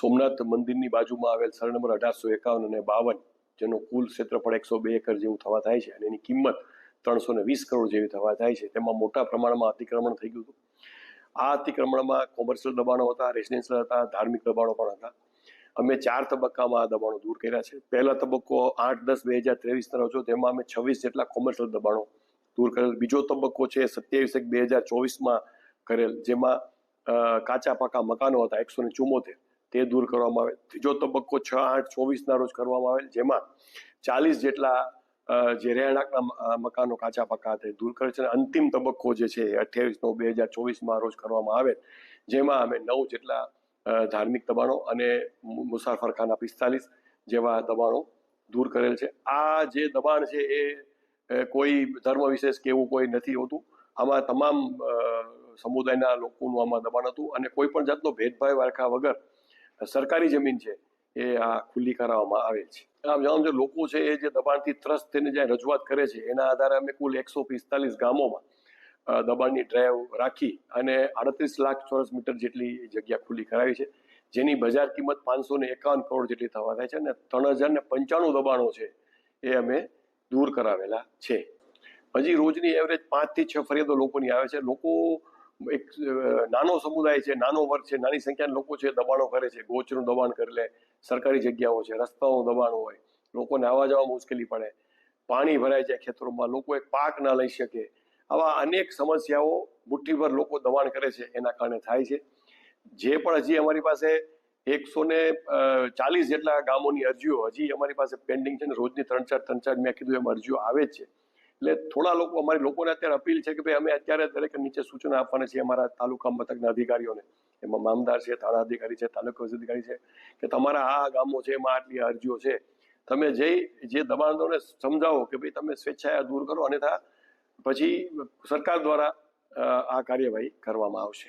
સોમનાથ મંદિરની બાજુમાં આવેલ સર નંબર અઢારસો એકાવન અને બાવન, જેનું કુલ ક્ષેત્રફળ એકસો બે એકર જેવું થવા થાય છે અને એની કિંમત ત્રણસો ને વીસ કરોડ જેવી થવા થાય છે. તેમાં મોટા પ્રમાણમાં અતિક્રમણ થઈ ગયું હતું. આ અતિક્રમણમાં કોમર્શિયલ દબાણો હતા રેસિડેન્શિયલ હતા, ધાર્મિક દબાણો પણ હતા. અમે ચાર તબક્કામાં આ દબાણો દૂર કર્યા છે. પહેલા તબક્કો આઠ દસ બે હજાર ત્રેવીસના રોજો તેમાં અમે છવ્વીસ જેટલા કોમર્શિયલ દબાણો દૂર કરેલ. બીજો તબક્કો છે સત્યાવીસ એક બે હજાર ચોવીસમાં કરેલ, જેમાં કાચા પાકા મકાનો હતા, એકસો ને ચુમ્મોતેર તે દૂર કરવામાં આવે. ત્રીજો તબક્કો છ, આઠ, ચોવીસના રોજ કરવામાં આવેલ, જેમાં ચાલીસ જેટલા જે રહેણાંકના મકાનો કાચા પાકા તે દૂર કરે છે. અંતિમ તબક્કો જે છે અઠ્યાવીસ નવ, બે હજાર ચોવીસમાં રોજ કરવામાં આવે. જેમાં અમે નવ જેટલા ધાર્મિક દબાણો અને મુસાફરખાના પિસ્તાલીસ જેવા દબાણો દૂર કરેલ છે. આ જે દબાણ છે એ કોઈ ધર્મ વિશેષ કે એવું કોઈ નથી હોતું. આમાં તમામ સમુદાયના લોકોનું આમાં દબાણ હતું અને કોઈ પણ જાતનો ભેદભાવ રાખ્યા વગર સરકારી જમીન છે, એ આ ખુલ્લી કરાવવામાં આવે છે. આમ જાણો જે લોકો છે, એ જે દબાણથી ત્રસ્ત થઈને જ્યાં રજૂઆત કરે છે, એના આધારે અમે કુલ એકસો પિસ્તાલીસ ગામોમાં દબાણની ડ્રાઈવ રાખી અને આડત્રીસ લાખ ચોરસ મીટર જેટલી જગ્યા ખુલ્લી કરાવી છે. જેની બજાર કિંમત પાંચસો ને એકાવન કરોડ જેટલી થવા થાય છે અને ત્રણ હજાર ને પંચાણું દબાણો છે, એ અમે દૂર કરાવેલા છે. હજી રોજની એવરેજ પાંચથી છ ફરિયાદો લોકોની આવે છે. લોકો એક નાનો સમુદાય છે, નાનો વર્ગ છે, નાની સંખ્યાના લોકો છે, દબાણો કરે છે ગોચનું દબાણ કરી લે, સરકારી જગ્યાઓ છે, રસ્તાઓ દબાણ હોય, લોકોને આવવા જવા મુશ્કેલી પડે, પાણી ભરાય જાય ખેતરોમાં, લોકો એક પાક ના લઈ શકે, આવા અનેક સમસ્યાઓ મુઠ્ઠીભર લોકો દબાણ કરે છે, એના કારણે થાય છે. જે પણ હજી અમારી પાસે એકસો ને ચાલીસ જેટલા ગામોની અરજીઓ હજી અમારી પાસે પેન્ડિંગ છે ને, રોજની ત્રણ ચાર ત્રણ ચાર મેં કીધું એમ અરજીઓ આવે જ છે. એટલે થોડા લોકો, અમારી લોકોને અત્યારે અપીલ છે કે ભાઈ અમે અત્યારે દરેક નીચે સૂચના આપવાના છીએ અમારા તાલુકા મથકના અધિકારીઓને. એમાં મામદાર છે થાણા અધિકારી છે, તાલુકા અધિકારી છે કે તમારા આ ગામો છે, એમાં આટલી અરજીઓ છે. તમે જઈ જે દબાણોને સમજાવો કે ભાઈ તમે સ્વેચ્છાએ દૂર કરો, અન્યથા પછી સરકાર દ્વારા આ કાર્યવાહી કરવામાં આવશે.